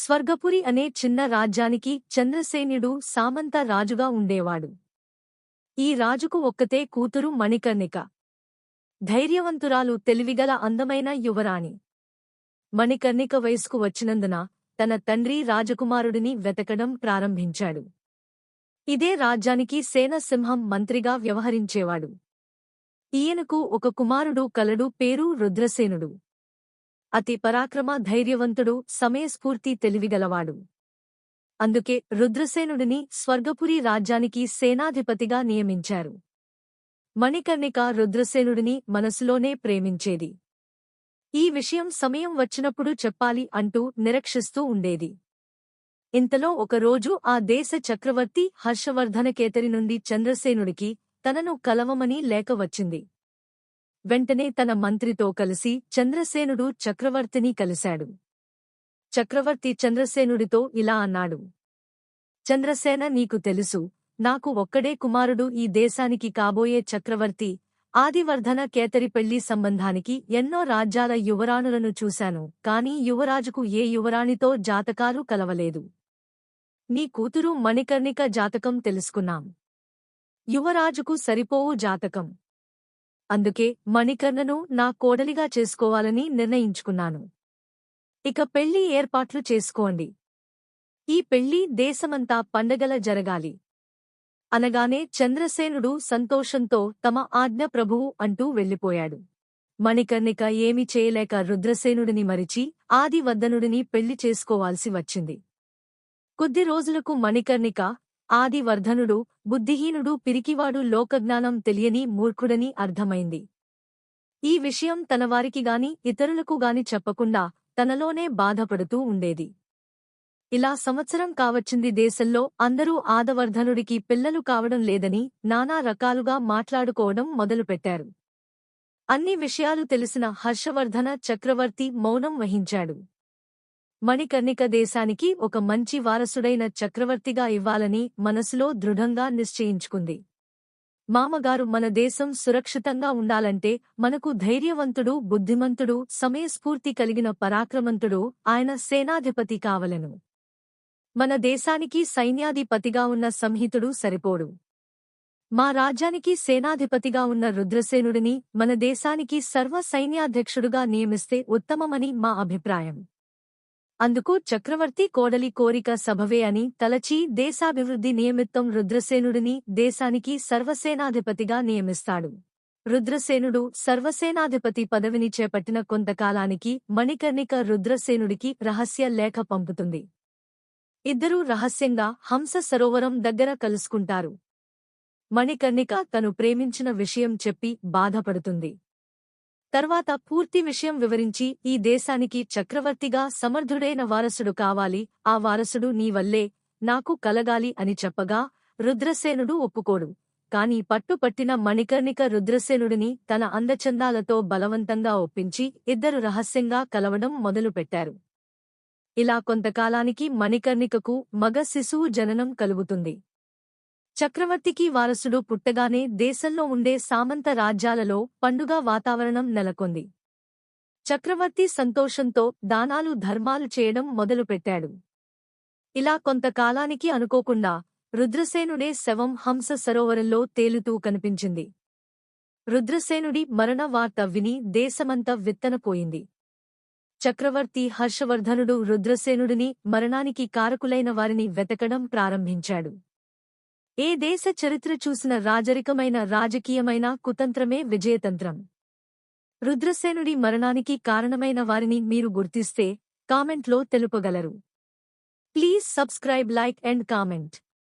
స్వర్గపురి అనే చిన్న రాజ్యానికి చంద్రసేనుడు సామంత రాజుగా ఉండేవాడు. ఈ రాజుకు ఒక్కతే కూతురు మణికర్ణిక. ధైర్యవంతురాలు తెలివిగల అందమైన యువరాణి. మణికర్ణిక వయసుకు వచ్చినందున తన తండ్రి రాజకుమారుడిని వెతకడం ప్రారంభించాడు. ఇదే రాజ్యానికి సేనసింహం మంత్రిగా వ్యవహరించేవాడు. ఈయనకు ఒక కుమారుడు కలడు పేరు రుద్రసేనుడు. అతి పరాక్రమ ధైర్యవంతుడు సమయస్ఫూర్తి తెలివిగలవాడు. అందుకే రుద్రసేనుడిని స్వర్గపురి రాజ్యానికి సేనాధిపతిగా నియమించారు. మణికర్ణిక రుద్రసేనుడిని మనసులోనే ప్రేమించేది. ఈ విషయం సమయం వచ్చినప్పుడు చెప్పాలి అంటూ నిరక్షిస్తూ ఉండేది. ఇంతలో ఒకరోజు ఆ దేశ చక్రవర్తి హర్షవర్ధనకేతరి నుండి చంద్రసేనుడికి తనను కలవమని లేక వచ్చింది. వెంటనే తన మంత్రితో కలిసి చంద్రసేనుడు చక్రవర్తిని కలిశాడు. చక్రవర్తి చంద్రసేనుడితో ఇలా అన్నాడు. చంద్రసేన నీకు తెలుసు నాకు ఒక్కడే కుమారుడు ఈ దేశానికి కాబోయే చక్రవర్తి ఆదివర్ధన కేతరి పెళ్ళి సంబంధానికి ఎన్నో రాజ్యాల యువరాణులను చూశాను కాని యువరాజుకు ఏ యువరాణితో జాతకాలు కలవలేదు. నీ కూతురు మణికర్ణిక జాతకం తెలుసుకున్నాం. యువరాజుకు సరిపోవు జాతకం. అందుకే మణికర్ణను నా కోడలిగా చేసుకోవాలని నిర్ణయించుకున్నాను. ఇక పెళ్ళి ఏర్పాట్లు చేసుకోండి. ఈ పెళ్ళి దేశమంతా పండగల జరగాలి. అనగానే చంద్రసేనుడు సంతోషంతో తమ ఆజ్ఞ ప్రభువు అంటూ వెళ్ళిపోయాడు. మణికర్ణిక ఏమి చేయలేక రుద్రసేనుడిని మరిచి ఆదివర్ధనుడిని పెళ్ళి చేసుకోవాల్సి వచ్చింది. కొద్ది రోజులకు మణికర్ణిక ఆదివర్ధనుడు బుద్ధిహీనుడు పిరికివాడు లోకజ్ఞానం తెలియని మూర్ఖుడని అర్థమైంది. ఈ విషయం తనవారికిగాని ఇతరులకుగాని చెప్పకుండా తనలోనే బాధపడుతూ ఉండేది. ఇలా సంవత్సరం కావచ్చింది దేశంలో అందరూ ఆదవర్ధనుడికి పిల్లలు కావడం లేదని నానా రకాలుగా మాట్లాడుకోవడం మొదలుపెట్టారు. అన్ని విషయాలు తెలిసిన హర్షవర్ధన చక్రవర్తి మౌనం వహించాడు. మణికర్ణిక దేశానికి ఒక మంచి వారసుడైన చక్రవర్తిగా ఇవ్వాలని మనసులో దృఢంగా నిశ్చయించుకుంది. మామగారు మన దేశం సురక్షితంగా ఉండాలంటే మనకు ధైర్యవంతుడు బుద్ధిమంతుడు సమయస్ఫూర్తి కలిగిన పరాక్రమంతుడు ఆయన సేనాధిపతి కావలను. మన దేశానికి సైన్యాధిపతిగా ఉన్న సంహితుడు సరిపోడు. మా రాజ్యానికి సేనాధిపతిగా ఉన్న రుద్రసేనుడిని మన దేశానికి సర్వ సైన్యాధ్యక్షుడుగా నియమిస్తే ఉత్తమమని మా అభిప్రాయం. అందుకు చక్రవర్తి కోడలి కోరిక సభవే అని తలచి దేశాభివృద్ధి నియమిత్తం రుద్రసేనుడిని దేశానికి సర్వసేనాధిపతిగా నియమిస్తాడు. రుద్రసేనుడు సర్వసేనాధిపతి పదవిని చేపట్టిన కొంతకాలానికి మణికర్ణిక రుద్రసేనుడికి రహస్య లేఖ పంపుతుంది. ఇద్దరూ రహస్యంగా హంస సరోవరం దగ్గర కలుసుకుంటారు. మణికర్ణిక తను ప్రేమించిన విషయం చెప్పి బాధపడుతుంది. తర్వాత పూర్తి విషయం వివరించి ఈ దేశానికి చక్రవర్తిగా సమర్థుడైన వారసుడు కావాలి. ఆ వారసుడు నీ వల్లే నాకు కలగాలి అని చెప్పగా రుద్రసేనుడు ఒప్పుకోడు. కాని పట్టుపట్టిన మణికర్ణిక రుద్రసేనుడిని తన అందచందాలతో బలవంతంగా ఒప్పించి ఇద్దరు రహస్యంగా కలవడం మొదలుపెట్టారు. ఇలా కొంతకాలానికి మణికర్ణికకు మగ శిశువు జననం కలుగుతుంది. చక్రవర్తికి వారసుడు పుట్టగానే దేశంలో ఉండే సామంత రాజ్యాలలో పండుగ వాతావరణం నెలకొంది. చక్రవర్తి సంతోషంతో దానాలు ధర్మాలు చేయడం మొదలుపెట్టాడు. ఇలా కొంతకాలానికి అనుకోకుండా రుద్రసేనుడే శవం హంస సరోవరంలో తేలుతూ కనిపించింది. రుద్రసేనుడి మరణ వార్త విని దేశమంతా విత్తనపోయింది. చక్రవర్తి హర్షవర్ధనుడు రుద్రసేనుడిని మరణానికి కారకులైన వారిని వెతకడం ప్రారంభించాడు. ఏ దేశ చరిత్ర చూసిన రాజరికమైన రాజకీయమైన కుతంత్రమే విజయతంత్రం. రుద్రసేనుడి మరణానికి కారణమైన వారిని మీరు గుర్తిస్తే కామెంట్లో తెలుపగలరు. Please subscribe like and comment.